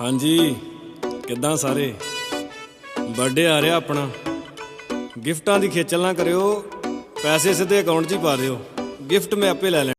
ਹਾਂਜੀ। ਕਿੱਦਾਂ ਸਾਰੇ? ਬਰਥਡੇ ਆ ਰਿਹਾ ਆਪਣਾ। ਗਿਫਟਾਂ ਦੀ ਖੇਚਲ ਨਾ ਕਰਿਓ। ਪੈਸੇ ਸਿੱਧੇ ਅਕਾਊਂਟ 'ਚ ਹੀ ਪਾ ਦਿਓ। ਗਿਫਟ ਮੈਂ ਆਪੇ ਲੈ ਲੈਣਾ।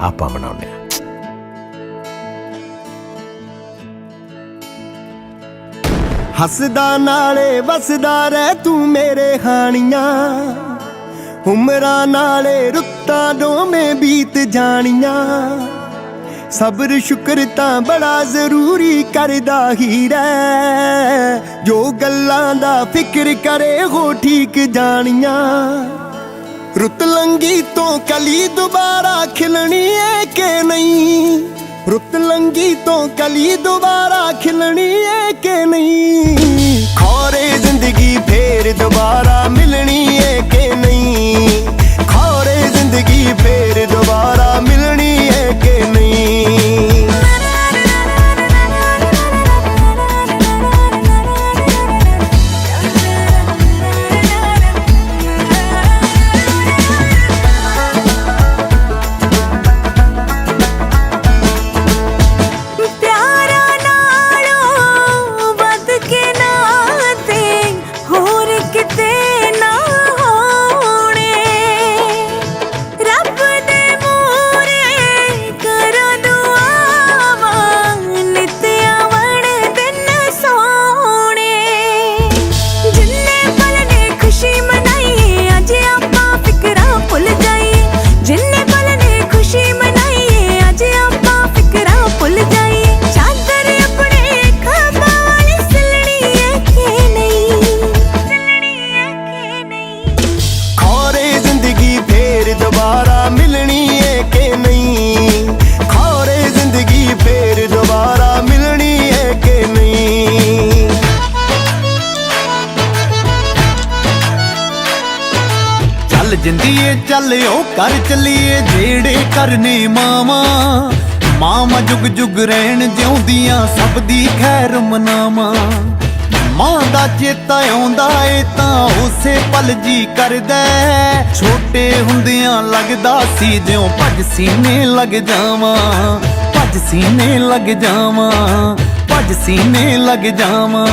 ਆਪਾਂ ਬਣਾਉਂਦੇ ਹਾਂ। ਹੱਸਦਾ ਨਾਲੇ ਵਸਦਾ ਰਹਿ ਤੂੰ ਮੇਰੇ ਹਾਣੀਆਂ। ਉਮਰਾਂ ਨਾਲੇ ਰੁੱਤਾਂ ਦੋਵੇਂ ਬੀਤ ਜਾਣੀਆਂ। ਸਬਰ ਸ਼ੁਕਰ ਤਾਂ ਬੜਾ ਜ਼ਰੂਰੀ ਕਰਦਾ ਹੀ ਰਹਿ। ਜੋ ਗੱਲਾਂ ਦਾ ਫਿਕਰ ਕਰੇ ਹੋ ਠੀਕ ਜਾਣੀਆਂ। ਰੁੱਤ ਲੰਗੀ ਤੋਂ ਕਲੀ ਦੁਬਾਰਾ ਖਿਲਣੀ ਰੁੱਤ ਲੰਗੀ ਤੋਂ ਕਲੀ ਦੁਬਾਰਾ ਖਿਲਣੀ ਏ ਕਿ ਨਹੀਂ? ਖੋਰੇ ਜਿੰਦੀਏ ਚੱਲ ਕਰ ਚੱਲੀਏ, ਜਿਹੜੇ ਕਰਨੇ ਮਾਵਾ। ਮਾਵਾ ਜੁਗ ਜੁਗ ਰਹਿਣ ਜਿਉਂਦੀਆਂ, ਸਭ ਦੀ ਖੈਰ ਮਨਾਵਾ। ਮਾਂ ਦਾ ਚੇਤਾ ਆਉਂਦਾ ਏ ਤਾਂ ਉਸੇ ਪਲ ਜੀ ਕਰਦਾ ਛੋਟੇ ਹੁੰਦਿਆਂ ਲੱਗਦਾ ਸੀ ਜਿਉਂ ਭੱਜ ਸੀਨੇ ਲੱਗ ਜਾਵਾਂ। ਭੱਜ ਸੀਨੇ ਲੱਗ ਜਾਵਾਂ, ਭੱਜ ਸੀਨੇ ਲੱਗ ਜਾਵਾਂ।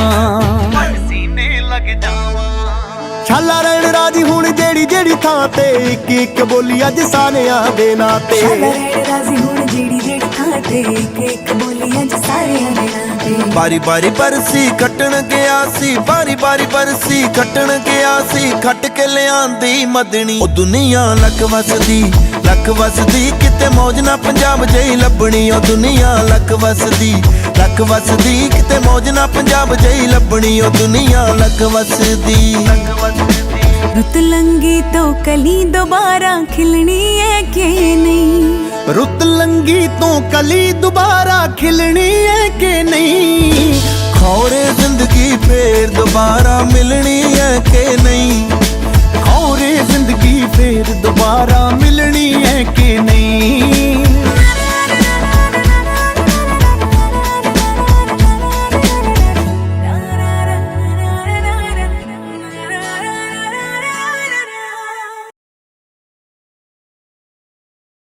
ਭੱਜ ਸੀਨੇ ਲੱਗ ਜਾਵਾਂ। ਛਾਲਾ ਰਹਿਣ ਰਾਜੀ ਹੁਣ ਜਿਹੜੀ ਜਿਹੜੀ ਥਾਂ ਤੇ ਇੱਕ ਇੱਕ ਬੋਲੀ ਅੱਜ ਸਾਨਿਆਂ ਦੇ ਨਾਂ ਤੇ। ਸਾਡਾ ਰਹਿਣ ਰਾਜ਼ੀ ਹੁਣ ਜਿਹੜੀ ਜਿਹੜੀ ਥਾਂ ਤੇ ਇੱਕ ਇੱਕ ਬੋਲੀ ਅੱਜ ਸਾਰਿਆਂ ਦੇ ਨਾਂ ਤੇ। ਬਾਰੀ ਬਾਰੀ ਬਰਸੀ ਕੱਟਣ ਗਿਆ ਸੀ ਬਾਰੀ ਬਾਰੀ ਬਰਸੀ ਕੱਟਣ ਗਿਆ ਸੀ ਖੱਟ ਕੇ ਲਿਆਂਦੀ ਮਦਣੀ ਉਹ ਦੁਨੀਆ ਲੱਕ ਵਸਦੀ ਲੱਕ ਵਸਦੀ ਕਿਤੇ ਮੌਜ ਨਾ ਪੰਜਾਬ ਜਈ ਲੱਭਣੀ। ਉਹ ਦੁਨੀਆ ਲੱਕ ਵਸਦੀ ਲੱਕ ਵਸਦੀ ਕਿਤੇ ਮੌਜ ਨਾ ਪੰਜਾਬ ਜਈ ਲੱਭਣੀ ਉਹ ਦੁਨੀਆ ਲੱਕ ਵਸਦੀ। ਰੁੱਤ ਲੰਗੀ ਤੋਂ ਕਲੀ ਦੁਬਾਰਾ ਖਿਲਣੀ ਹੈ ਕਿ ਨਹੀਂ? ਰੁੱਤ ਲੰਗੀ ਤੋਂ ਕਲੀ ਦੁਬਾਰਾ ਖਿਲਣੀ ਏ ਕਿ ਨਹੀਂ?